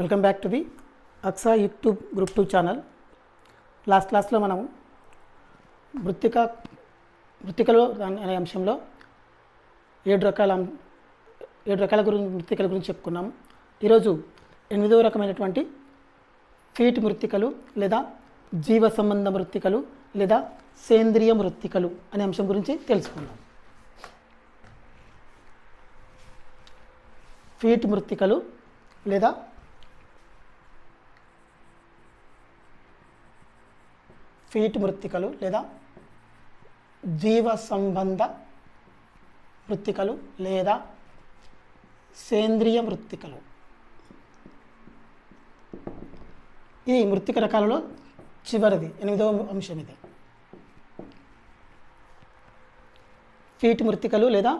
Welcome back to the Aksa YouTube group two channel. Last క్లాస్లో మనం మృత్తిక మృత్తికలు అనే అంశంలో ఏడు రకాల ఏడు రకాల గురించి మృత్తికల గురించి చెప్పుకున్నాము ఈరోజు ఎనిమిదవ రకమైనటువంటి ఫీట్ మృత్తికలు లేదా జీవ సంబంధ మృత్తికలు లేదా సేంద్రియ మృత్తికలు అనే అంశం గురించి తెలుసుకుందాం. ఫీట్ మృత్తికలు లేదా ఫీట్ మృత్తికలు లేదా జీవ సంబంధ మృత్తికలు లేదా సేంద్రియ మృత్తికలు. ఇది మృత్తిక రకాలలో చివరిది ఎనిమిదవ అంశం ఇది. ఫీట్ మృత్తికలు లేదా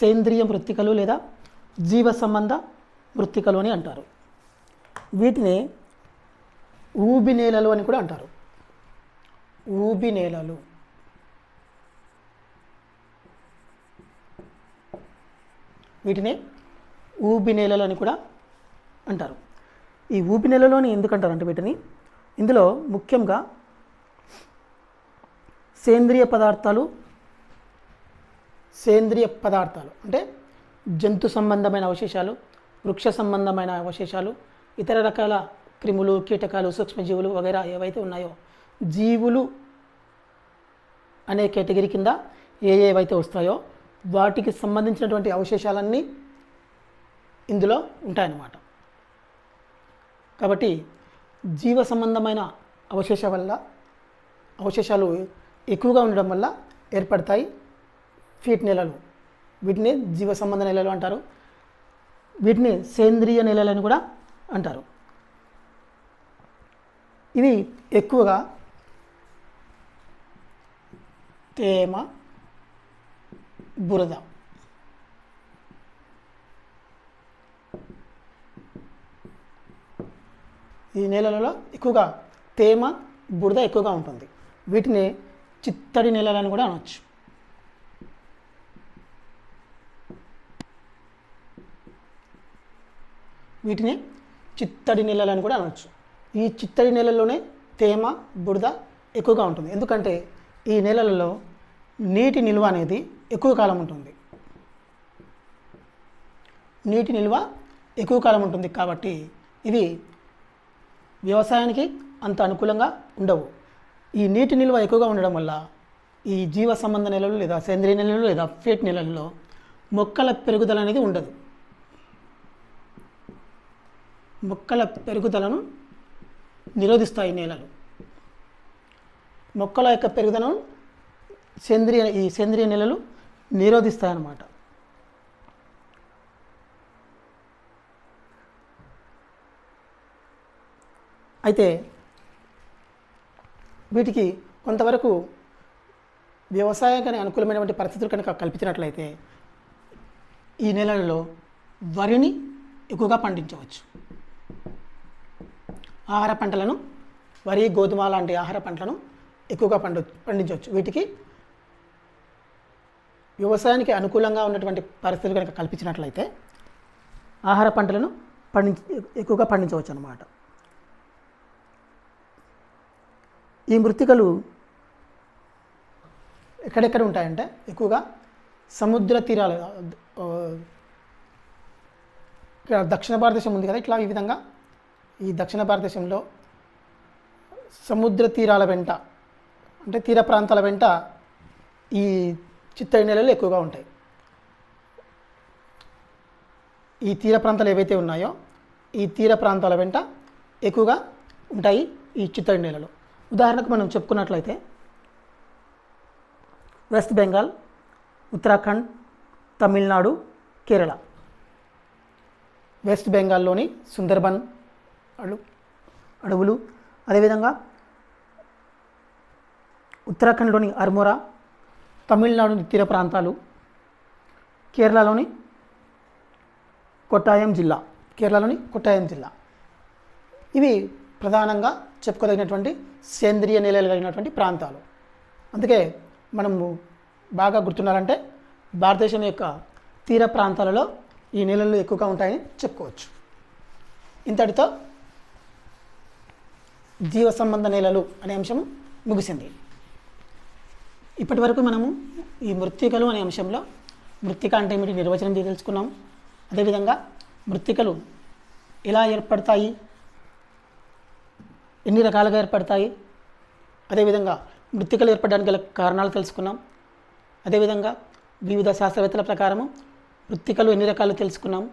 సేంద్రియ మృత్తికలు లేదా జీవ సంబంధ మృత్తికలు అని అంటారు. వీటిని ఊబి నేలలు అని కూడా అంటారు. ఊబి నేలలు. వీటిని ఊబి నేలలు అని కూడా అంటారు. ఈ ఊబి నేలలోని ఎందుకంటారు అంటే వీటిని? ఇందులో ముఖ్యంగా సేంద్రియ పదార్థాలు సేంద్రియ పదార్థాలు అంటే జంతు సంబంధమైన అవశేషాలు వృక్ష సంబంధమైన అవశేషాలు ఇతర రకాల క్రిములు కీటకాలు సూక్ష్మజీవులు వగైరా ఏవైతే ఉన్నాయో జీవులు అనే కేటగిరీ కింద ఏ ఏవైతే వస్తాయో వాటికి సంబంధించినటువంటి అవశేషాలన్నీ ఇందులో ఉంటాయన్నమాట. కాబట్టి జీవ సంబంధమైన అవశేష వల్ల అవశేషాలు ఎక్కువగా ఉండడం వల్ల ఏర్పడతాయి ఫీట్ నెలలు. వీటిని జీవ సంబంధ నెలలు అంటారు. వీటిని సేంద్రియ నెలలు అని కూడా అంటారు. ఇవి ఎక్కువగా తేమ బురద. ఈ నేలలలో ఎక్కువగా తేమ బురద ఎక్కువగా ఉంటుంది. వీటిని చిత్తడి నేలలని కూడా అనవచ్చు వీటిని చిత్తడి నేలలని కూడా అనవచ్చు ఈ చిత్తడి నేలల్లోనే తేమ బురద ఎక్కువగా ఉంటుంది. ఎందుకంటే ఈ నేలలలో నీటి నిల్వ అనేది ఎక్కువ కాలం ఉంటుంది. నీటి నిల్వ ఎక్కువ కాలం ఉంటుంది కాబట్టి ఇవి వ్యవసాయానికి అంత అనుకూలంగా ఉండవు. ఈ నీటి నిల్వ ఎక్కువగా ఉండడం వల్ల ఈ జీవ సంబంధ నెలలు లేదా సేంద్రియ నెలలు లేదా ఫేట్ నెలల్లో మొక్కల పెరుగుదల అనేది ఉండదు. మొక్కల పెరుగుదలను నిరోధిస్తాయి నేలలు. మొక్కల యొక్క పెరుగుదలను సేంద్రియ ఈ సేంద్రియ నెలలు నిరోధిస్తాయన్నమాట. అయితే వీటికి కొంతవరకు వ్యవసాయానికి అనుకూలమైనటువంటి పరిస్థితులు కనుక కల్పించినట్లయితే ఈ నెలలలో వరిని ఎక్కువగా పండించవచ్చు. ఆహార పంటలను వరి గోధుమ లాంటి ఆహార పంటలను ఎక్కువగా పండు పండించవచ్చు. వీటికి వ్యవసాయానికి అనుకూలంగా ఉన్నటువంటి పరిస్థితులు కనుక కల్పించినట్లయితే ఆహార పంటలను పండించ ఎక్కువగా పండించవచ్చు అన్నమాట ఈ మృతికలు ఎక్కడెక్కడ ఉంటాయంటే ఎక్కువగా సముద్ర తీరాలు ఇక్కడ దక్షిణ భారతదేశం ఉంది కదా ఇట్లా ఈ విధంగా ఈ దక్షిణ భారతదేశంలో సముద్ర తీరాల వెంట అంటే తీర ప్రాంతాల వెంట ఈ చిత్తడి నేలలు ఎక్కువగా ఉంటాయి. ఈ తీర ప్రాంతాలు ఏవైతే ఉన్నాయో ఈ తీర ప్రాంతాల వెంట ఎక్కువగా ఉంటాయి ఈ చిత్తడి నేలలు. ఉదాహరణకు మనం చెప్పుకున్నట్లయితే వెస్ట్ బెంగాల్ ఉత్తరాఖండ్ తమిళనాడు కేరళ. వెస్ట్ బెంగాల్లోని సుందర్బన్ అడు అడవులు అదేవిధంగా ఉత్తరాఖండ్లోని అర్మోరా తమిళనాడుని తీర ప్రాంతాలు కేరళలోని కొట్టాయం జిల్లా కేరళలోని కొట్టాయం జిల్లా. ఇవి ప్రధానంగా చెప్పుకోదగినటువంటి సేంద్రియ నేలలు కలిగినటువంటి ప్రాంతాలు. అందుకే మనము బాగా గుర్తున్నారంటే భారతదేశం యొక్క తీర ప్రాంతాలలో ఈ నేలలు ఎక్కువగా ఉంటాయని చెప్పుకోవచ్చు. ఇంతటితో జీవ సంబంధ నేలలు అనే అంశం ముగిసింది. ఇప్పటి వరకు మనము ఈ మృత్తికలు అనే అంశంలో మృత్తిక అంటే ఏమిటి నిర్వచనం తెలుసుకున్నాం అదేవిధంగా మృత్తికలు ఎలా ఏర్పడతాయి? ఎన్ని రకాలుగా ఏర్పడతాయి? అదేవిధంగా మృత్తికలు ఏర్పడడానికి గల కారణాలు తెలుసుకున్నాం. అదేవిధంగా వివిధ శాస్త్రవేత్తల ప్రకారము మృత్తికలు ఎన్ని రకాలు తెలుసుకున్నాం?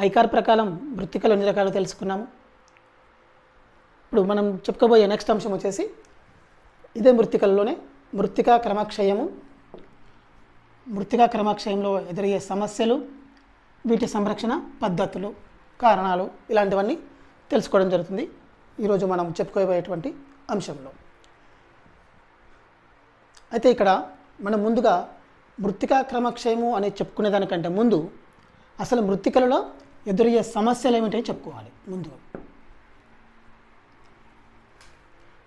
ఐకార్ ప్రకారం మృత్తికలు ఎన్ని రకాలు తెలుసుకున్నాము? ఇప్పుడు మనం చెప్పుకోబోయే నెక్స్ట్ అంశం వచ్చేసి ఇదే మృత్తికల్లోనే మృత్తికా క్రమక్షయము మృత్తికా క్రమక్షయంలో ఎదురయ్యే సమస్యలు వీటి సంరక్షణ పద్ధతులు కారణాలు ఇలాంటివన్నీ తెలుసుకోవడం జరుగుతుంది. ఈరోజు మనం చెప్పుకోబోయేటువంటి అంశంలో. అయితే ఇక్కడ మనం ముందుగా మృత్తికా క్రమక్షయము అని చెప్పుకునే దానికంటే ముందు అసలు మృత్తికలలో ఎదురయ్యే సమస్యలు ఏమిటో చెప్పుకోవాలి. ముందు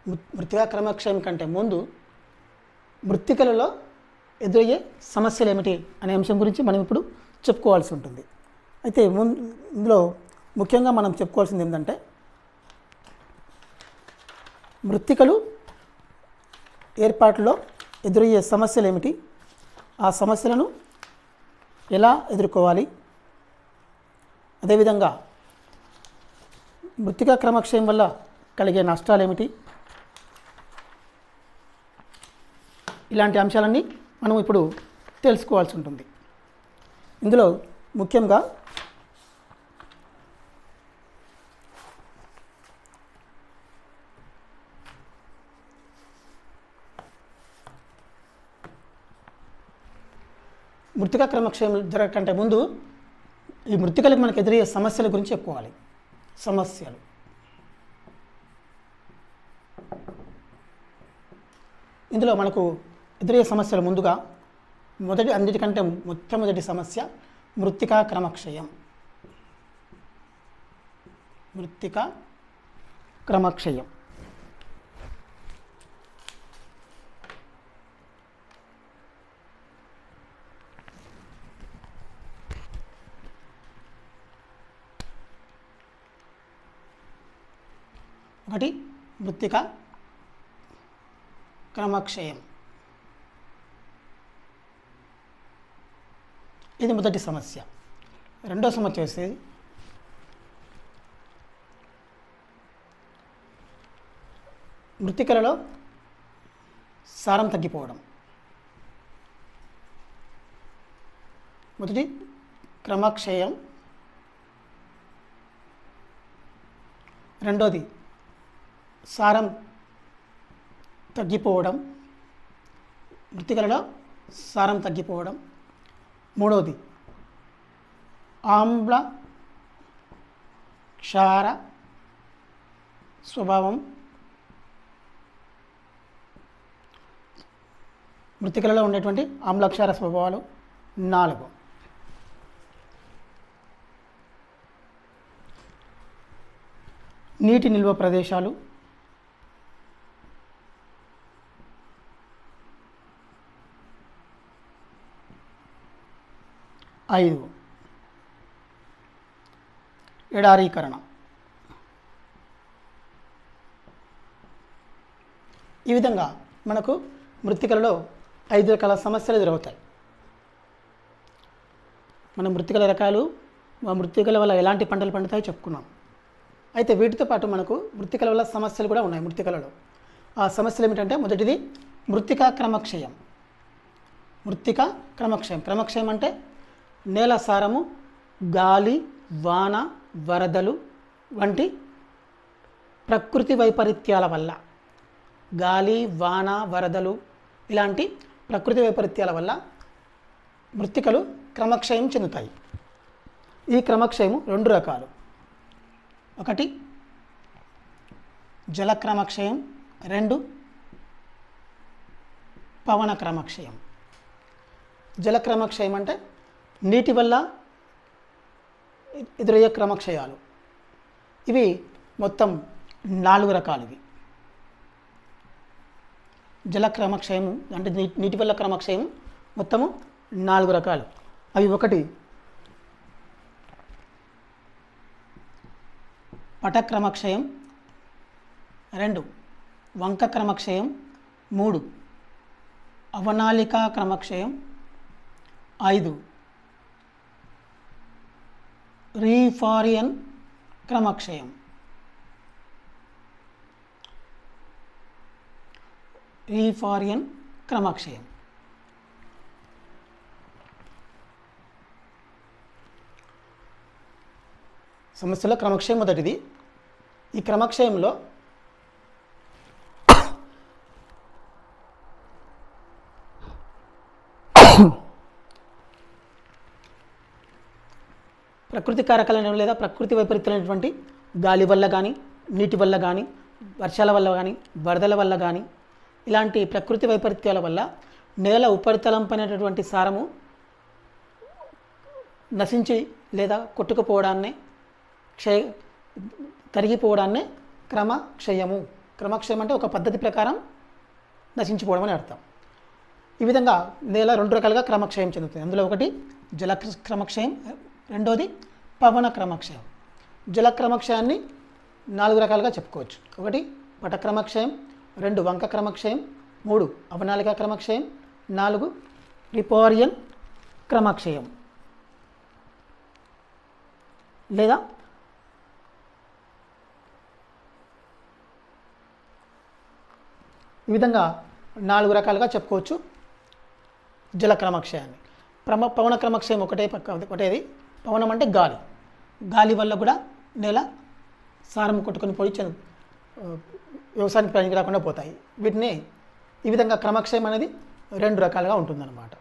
మృ- క్రమక్షయం కంటే ముందు మృత్తికలలో ఎదురయ్యే సమస్యలు ఏమిటి అనే అంశం గురించి మనం ఇప్పుడు చెప్పుకోవాల్సి ఉంటుంది. అయితే ము ఇందులో ముఖ్యంగా మనం చెప్పుకోవాల్సింది ఏంటంటే మృత్తికలు ఏర్పాటులో ఎదురయ్యే సమస్యలు ఏమిటి? ఆ సమస్యలను ఎలా ఎదుర్కోవాలి? అదేవిధంగా మృతికా క్రమక్షయం వల్ల కలిగే నష్టాలు ఏమిటి? ఇలాంటి అంశాలన్నీ మనం ఇప్పుడు తెలుసుకోవాల్సి ఉంటుంది. ఇందులో ముఖ్యంగా మృతికా క్రమక్షయం జరగకంటే ముందు ఈ మృతికలకు మనకు ఎదురయ్యే సమస్యల గురించి చెప్పుకోవాలి. సమస్యలు. ఇందులో మనకు ఎదురయ్యే సమస్యలు ముందుగా మొదటి అన్నిటికంటే మొట్టమొదటి సమస్య మృత్తికా క్రమక్షయం. మృత్తికా క్రమక్షయం. ఒకటి మృత్తిక క్రమక్షయం. ఇది మొదటి సమస్య. రెండో సమస్య వస్తే మృతికలలో సారం తగ్గిపోవడం. మొదటి క్రమక్షయం. రెండోది సారం తగ్గిపోవడం. మృతికలలో సారం తగ్గిపోవడం. మూడవది. ఆమ్ల క్షార స్వభావం మృతికలలో ఉండేటువంటి ఆమ్లక్షార స్వభావాలు నాలుగు. నీటి నిల్వ ప్రదేశాలు ఐదు. ఎడారీకరణ. ఈ విధంగా మనకు మృతికలలో ఐదు రకాల సమస్యలు ఎదురవుతాయి మన మృతికల రకాలు ఆ మృతికల వల్ల ఎలాంటి పంటలు పండుతాయో చెప్పుకున్నాం. అయితే వీటితో పాటు మనకు మృతికల వల్ల సమస్యలు కూడా ఉన్నాయి మృతికలలో. ఆ సమస్యలు ఏమిటంటే మొదటిది మృతికా క్రమక్షయం. మృత్తిక క్రమక్షయం. క్రమక్షయం అంటే నేల సారము గాలి వాన వరదలు వంటి ప్రకృతి వైపరీత్యాల వల్ల. గాలి వాన వరదలు ఇలాంటి ప్రకృతి వైపరీత్యాల వల్ల మృత్తికలు క్రమక్షయం చెందుతాయి. ఈ క్రమక్షయము రెండు రకాలు. ఒకటి జల క్రమక్షయం రెండు పవన క్రమక్షయం. జల క్రమక్షయం అంటే నీటి వల్ల ఎదురయ్యే క్రమక్షయాలు. ఇవి మొత్తం నాలుగు రకాలవి. జల క్రమక్షయం అంటే నీటి వల్ల క్రమక్షయం మొత్తము నాలుగు రకాలు. అవి ఒకటి పట క్రమక్షయం రెండు వంక క్రమక్షయం మూడు అవనాళికా క్రమక్షయం ఐదు రీఫారియన్ క్రమక్షయం. రీఫారియన్ క్రమక్షయం. సమస్యలో క్రమక్షయం మొదటిది. ఈ క్రమక్షయంలో ప్రకృతి కారకాలను లేదా ప్రకృతి వైపరీత్యాలైనటువంటి గాలి వల్ల కానీ నీటి వల్ల కానీ వర్షాల వల్ల కానీ వరదల వల్ల కానీ ఇలాంటి ప్రకృతి వైపరీత్యాల వల్ల నేల ఉపరితలం పైనటువంటి సారము నశించి లేదా కొట్టుకుపోవడాన్నే క్షయ తరిగిపోవడాన్నే క్రమక్షయము. క్రమక్షయం అంటే ఒక పద్ధతి ప్రకారం నశించిపోవడం అని అర్థం. ఈ విధంగా నేల రెండు రకాలుగా క్రమక్షయం చెందుతుంది. అందులో ఒకటి జల క్రమక్షయం రెండోది పవన క్రమక్షయం. జల క్రమక్షయాన్ని నాలుగు రకాలుగా చెప్పుకోవచ్చు. ఒకటి పట క్రమక్షయం రెండు వంక క్రమక్షయం మూడు అవనాలిక క్రమక్షయం నాలుగు రిపోరియన్ క్రమక్షయం. లేదా ఈ విధంగా నాలుగు రకాలుగా చెప్పుకోవచ్చు జల క్రమక్షయాన్ని ప్రమ పవన క్రమక్షయం ఒకటే పక్క ఒకటేది. పవనం అంటే గాలి. గాలి వల్ల కూడా నేల సారం కొట్టుకొని పోయి చెందు వ్యవసాయానికి పనికి రాకుండా పోతాయి. వీటిని ఈ విధంగా క్రమక్షయం అనేది రెండు రకాలుగా ఉంటుందన్నమాట.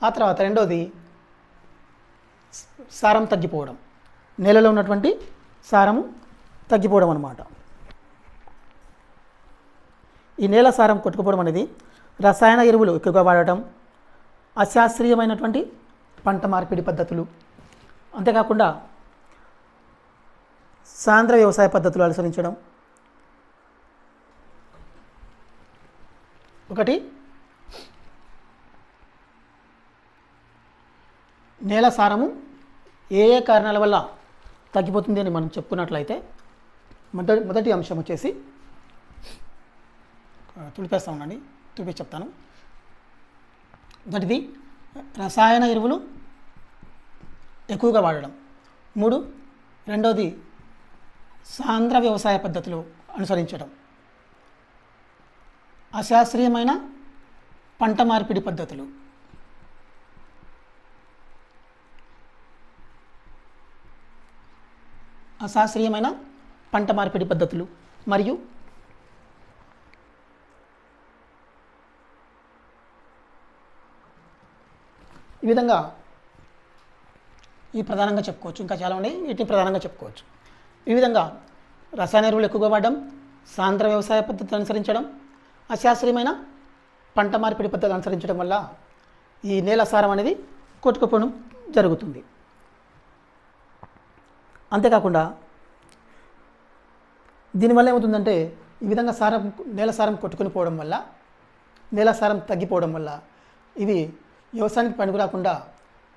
ఆ తర్వాత రెండోది సారం తగ్గిపోవడం. నేలలో ఉన్నటువంటి సారము తగ్గిపోవడం అనమాట ఈ నేల సారం కొట్టుకుపోవడం అనేది రసాయన ఎరువులు ఎక్కువగా వాడటం అశాస్త్రీయమైనటువంటి పంట మార్పిడి పద్ధతులు అంతేకాకుండా సాంద్ర వ్యవసాయ పద్ధతులు అనుసరించడం. ఒకటి నేల సారము ఏ ఏ కారణాల వల్ల తగ్గిపోతుంది అని మనం చెప్పుకున్నట్లయితే మొదటి మొదటి అంశం వచ్చేసి తుడిపేస్తా ఉండండి తుడిపేసి చెప్తాను. మొదటిది రసాయన ఎరువులు ఎక్కువగా వాడడం. మూడు రెండవది సాంద్ర వ్యవసాయ పద్ధతులు అనుసరించడం. అశాస్త్రీయమైన పంట మార్పిడి పద్ధతులు. అశాస్త్రీయమైన పంట మార్పిడి పద్ధతులు మరియు ఈ విధంగా ఈ ప్రధానంగా చెప్పుకోవచ్చు. ఇంకా చాలా ఉన్నాయి. వీటిని ప్రధానంగా చెప్పుకోవచ్చు. ఈ విధంగా రసాయన ఎరువులు ఎక్కువగా వాడడం సాంద్ర వ్యవసాయ పద్ధతిని అనుసరించడం అశాస్త్రీయమైన పంట మార్పిడి పద్ధతి అనుసరించడం వల్ల ఈ నేల సారం అనేది కొట్టుకుపోవడం జరుగుతుంది. అంతేకాకుండా దీనివల్ల ఏమవుతుందంటే ఈ విధంగా సారం నేల సారం కొట్టుకుని పోవడం వల్ల నేల సారం తగ్గిపోవడం వల్ల ఇవి వ్యవసాయానికి పనికి రాకుండా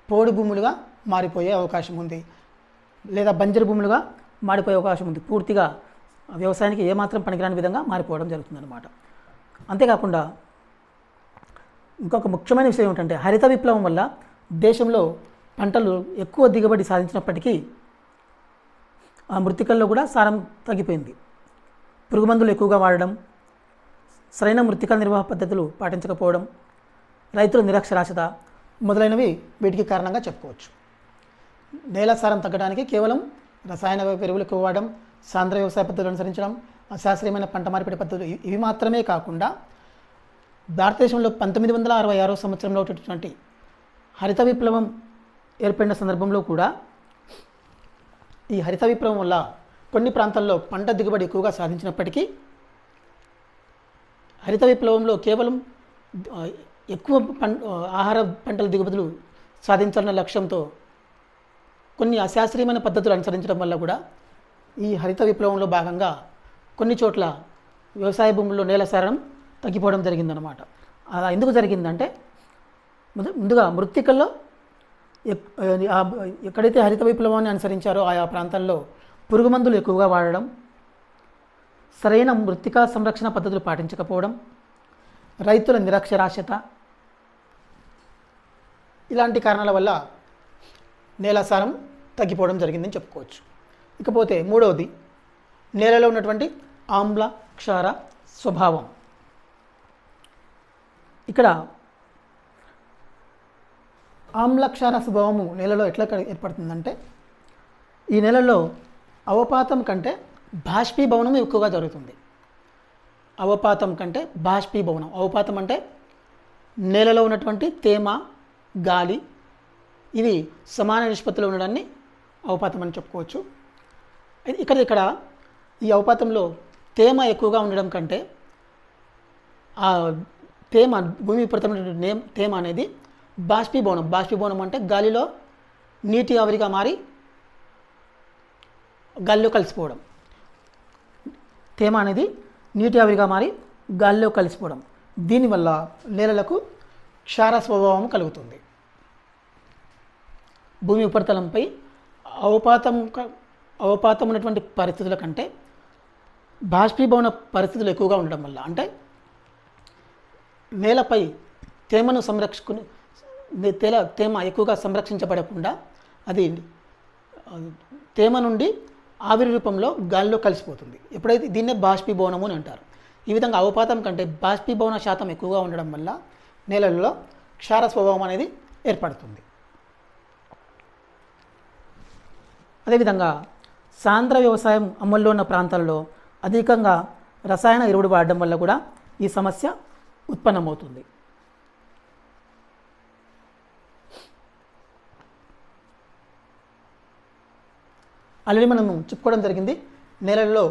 పోడు భూములుగా మారిపోయే అవకాశం ఉంది. లేదా బంజరు భూములుగా మారిపోయే అవకాశం ఉంది. పూర్తిగా వ్యవసాయానికి ఏమాత్రం పనికిరాని విధంగా మారిపోవడం జరుగుతుందన్నమాట. అంతేకాకుండా ఇంకొక ముఖ్యమైన విషయం ఏమిటంటే హరిత విప్లవం వల్ల దేశంలో పంటలు ఎక్కువ దిగుబడి సాధించినప్పటికీ ఆ మృతికల్లో కూడా సారం తగ్గిపోయింది. పురుగు మందులు ఎక్కువగా వాడడం సరైన మృతికల నిర్వాహ పద్ధతులు పాటించకపోవడం రైతుల నిరక్షరాస్యత మొదలైనవి వీటికి కారణంగా చెప్పుకోవచ్చు. నేల సారం తగ్గడానికి కేవలం రసాయన ఎరువులు ఎక్కువ వాడడం సాంద్ర వ్యవసాయ పద్ధతులు అనుసరించడం అశాస్త్రీయమైన పంట మార్పిడి పద్ధతులు ఇవి- మాత్రమే కాకుండా భారతదేశంలో పంతొమ్మిది వందల అరవై ఆరో సంవత్సరంలో ఉన్నటువంటి హరిత విప్లవం ఏర్పడిన సందర్భంలో కూడా ఈ హరిత విప్లవం వల్ల కొన్ని ప్రాంతాల్లో పంట దిగుబడి ఎక్కువగా సాధించినప్పటికీ హరిత విప్లవంలో కేవలం ఎక్కువ పం ఆహార పంటల దిగుబడులు సాధించాలన్న లక్ష్యంతో కొన్ని అశాస్త్రీయమైన పద్ధతులు అనుసరించడం వల్ల కూడా ఈ హరిత విప్లవంలో భాగంగా కొన్ని చోట్ల వ్యవసాయ భూముల్లో నేల సారం తగ్గిపోవడం జరిగిందనమాట అలా ఎందుకు జరిగిందంటే ముందు ముందుగా మృత్తికల్లో ఎక్- ఆ, ఎక్కడైతే హరిత విప్లవాన్ని అనుసరించారో ఆయా ప్రాంతాల్లో పురుగు మందులు ఎక్కువగా వాడడం సరైన మృతికా సంరక్షణ పద్ధతులు పాటించకపోవడం రైతుల నిరక్షరాస్యత ఇలాంటి కారణాల వల్ల నేల సారం తగ్గిపోవడం జరిగిందని చెప్పుకోవచ్చు. ఇకపోతే మూడవది నేలలో ఉన్నటువంటి ఆమ్ల క్షార స్వభావం. ఇక్కడ ఆమ్లక్షార స్వభావము నేలలో ఎట్లా ఏర్పడుతుందంటే ఈ నెలలో అవపాతం కంటే బాష్పీభవనం ఎక్కువగా జరుగుతుంది. అవపాతం కంటే బాష్పీభవనం. అవపాతం అంటే నేలలో ఉన్నటువంటి తేమ గాలి ఇవి సమాన నిష్పత్తిలో ఉండడాన్ని అవపాతం అని చెప్పుకోవచ్చు. అయితే ఇక్కడ ఇక్కడ ఈ అవపాతంలో తేమ ఎక్కువగా ఉండడం కంటే ఆ తేమ భూమి ఉపరితలమైనటువంటి నేమ్ తేమ అనేది బాష్పీభవనం. బాష్పీభవనం అంటే గాలిలో నీటి ఆవిరిగా మారి గాలిలో కలిసిపోవడం. తేమ అనేది నీటి ఆవిరిగా మారి గాలిలో కలిసిపోవడం. దీనివల్ల నేలలకు క్షార స్వభావం కలుగుతుంది. భూమి ఉపరితలంపై అవపాతం క- అవపాతం ఉన్నటువంటి పరిస్థితుల కంటే బాష్పీభవన పరిస్థితులు ఎక్కువగా ఉండడం వల్ల అంటే నేలపై తేమను సంరక్షకుని తేల తేమ ఎక్కువగా సంరక్షించబడకుండా అది తేమ నుండి ఆవిరి రూపంలో గాలిలో కలిసిపోతుంది. ఎప్పుడైతే దీన్నే బాష్పీభవనము అని అంటారు. ఈ విధంగా అవపాతం కంటే బాష్పీభవన శాతం ఎక్కువగా ఉండడం వల్ల నేలల్లో క్షార స్వభావం అనేది ఏర్పడుతుంది. అదేవిధంగా సాంద్ర వ్యవసాయం అమల్లో ఉన్న ప్రాంతాల్లో అధికంగా రసాయన ఎరువులు వాడడం వల్ల కూడా ఈ సమస్య ఉత్పన్నమవుతుంది. ఆల్రెడీ మనము చెప్పుకోవడం జరిగింది నేలల్లో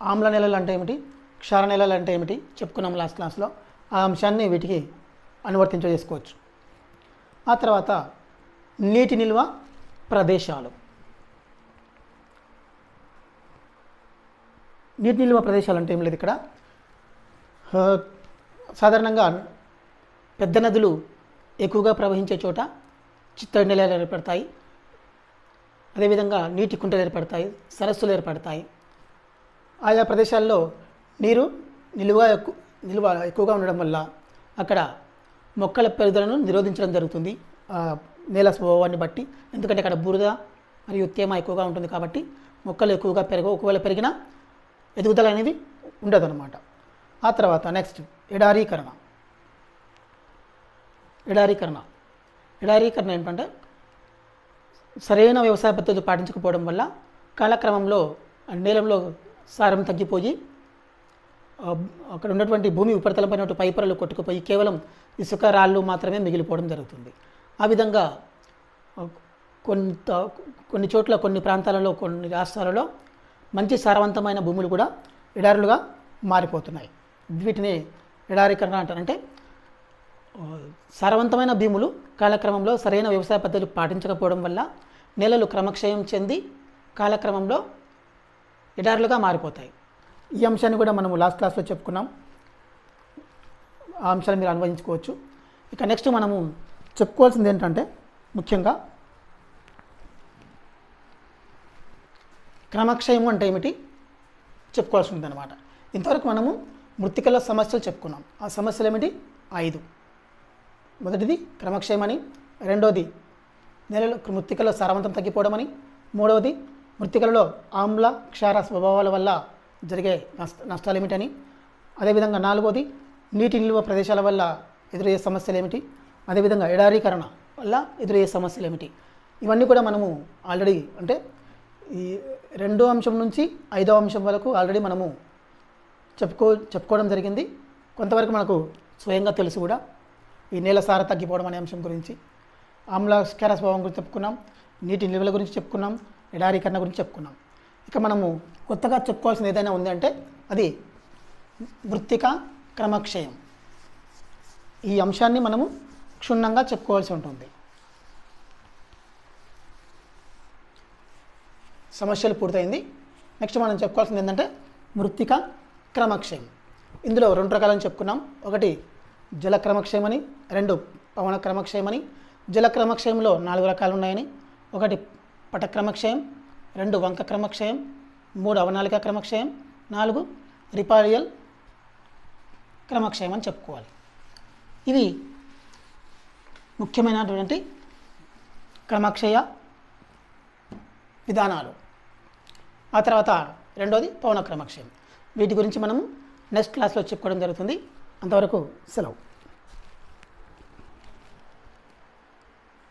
ఆమ్ల నేలలు అంటే ఏమిటి క్షార నేలలు అంటే ఏమిటి చెప్పుకున్నాం లాస్ట్ క్లాస్లో ఆ అంశాన్ని వీటికి అనువర్తించ చేసుకోవచ్చు ఆ తర్వాత నీటి నిల్వ ప్రదేశాలు. నీటి నిల్వ ప్రదేశాలు అంటే ఏం లేదు ఇక్కడ. సాధారణంగా పెద్ద నదులు ఎక్కువగా ప్రవహించే చోట చిత్తడి నెలలు ఏర్పడతాయి. అదేవిధంగా నీటి కుంటలు ఏర్పడతాయి సరస్సులు ఏర్పడతాయి. ఆయా ప్రదేశాల్లో నీరు నిలువ ఎక్కు నిల్వ ఎక్కువగా ఉండడం వల్ల అక్కడ మొక్కల పెరుగుదలను నిరోధించడం జరుగుతుంది. నేల స్వభావాన్ని బట్టి. ఎందుకంటే అక్కడ బురద మరియు తేమ ఎక్కువగా ఉంటుంది కాబట్టి మొక్కలు ఎక్కువగా పెరగవు. ఒకవేళ పెరిగినా ఎదుగుదల అనేది ఉండదన్నమాట. ఆ తర్వాత నెక్స్ట్ ఎడారీకరణ. ఎడారీకరణ. ఎడారీకరణ ఏంటంటే సరైన వ్యవసాయ పద్ధతులు పాటించకపోవడం వల్ల కాలక్రమంలో నేలంలో సారం తగ్గిపోయి అక్కడ ఉన్నటువంటి భూమి ఉపరితలంపైన పైపరలు పైపొరలు కొట్టుకుపోయి కేవలం ఇసుక రాళ్ళు మాత్రమే మిగిలిపోవడం జరుగుతుంది. ఆ విధంగా కొన్ని కొంత కొన్ని చోట్ల కొన్ని ప్రాంతాలలో కొన్ని రాష్ట్రాలలో మంచి సారవంతమైన భూములు కూడా ఎడారులుగా మారిపోతున్నాయి. వీటిని ఎడారీకరణ అంటారంటే సారవంతమైన భూములు కాలక్రమంలో సరైన వ్యవసాయ పద్ధతులు పాటించకపోవడం వల్ల నేలలు క్రమక్షయం చెంది కాలక్రమంలో ఎడారులుగా మారిపోతాయి. ఈ అంశాన్ని కూడా మనము లాస్ట్ క్లాస్లో చెప్పుకున్నాం. ఆ అంశాన్ని మీరు అన్వయించుకోవచ్చు ఇక నెక్స్ట్ మనము చెప్పుకోవాల్సింది ఏంటంటే ముఖ్యంగా క్రమక్షయం అంటే ఏమిటి? చెప్పుకోవాల్సి ఉందన్నమాట ఇంతవరకు మనము మృతికల సమస్యలు చెప్పుకున్నాం. ఆ సమస్యలు ఏమిటి? ఐదు. మొదటిది క్రమక్షయమని రెండవది నేలలో మృతికలో సారవంతం తగ్గిపోవడమని మూడవది మృతికలలో ఆమ్ల క్షార స్వభావాల వల్ల జరిగే నష్ట నష్టాలు ఏమిటని అదేవిధంగా నాలుగవది నీటి నిల్వ ప్రదేశాల వల్ల ఎదురయ్యే సమస్యలు ఏమిటి? అదేవిధంగా ఎడారీకరణ వల్ల ఎదురయ్యే సమస్యలు ఏమిటి? ఇవన్నీ కూడా మనము ఆల్రెడీ అంటే ఈ రెండో అంశం నుంచి ఐదో అంశం వరకు ఆల్రెడీ మనము చెప్పుకో చెప్పుకోవడం జరిగింది. కొంతవరకు మనకు స్వయంగా తెలుసు కూడా ఈ నేల సార తగ్గిపోవడం అనే అంశం గురించి. ఆమ్లస్కార స్వభావం గురించి చెప్పుకున్నాం నీటి నిల్వల గురించి చెప్పుకున్నాం ఎడారీకరణ గురించి చెప్పుకున్నాం. ఇక మనము కొత్తగా చెప్పుకోవాల్సింది ఏదైనా ఉంది అంటే అది వృత్తిక క్రమక్షయం. ఈ అంశాన్ని మనము క్షుణ్ణంగా చెప్పుకోవాల్సి ఉంటుంది. సమస్యలు పూర్తయింది. నెక్స్ట్ మనం చెప్పుకోవాల్సింది ఏంటంటే మృత్తిక క్రమక్షయం. ఇందులో రెండు రకాలని చెప్పుకున్నాం. ఒకటి జల క్రమక్షయం రెండు పవన క్రమక్షయమని జల క్రమక్షయంలో నాలుగు రకాలు ఉన్నాయని ఒకటి పట క్రమక్షయం రెండు వంక క్రమక్షయం మూడు అవనాలిక క్రమక్షయం నాలుగు రిపారియల్ క్రమక్షయం అని చెప్పుకోవాలి. ఇవి ముఖ్యమైనటువంటి క్రమక్షయ విధానాలు. ఆ తర్వాత రెండోది పౌన క్రమక్షయం వీటి గురించి మనము నెక్స్ట్ క్లాస్లో చెప్పుకోవడం జరుగుతుంది. అంతవరకు సెలవు.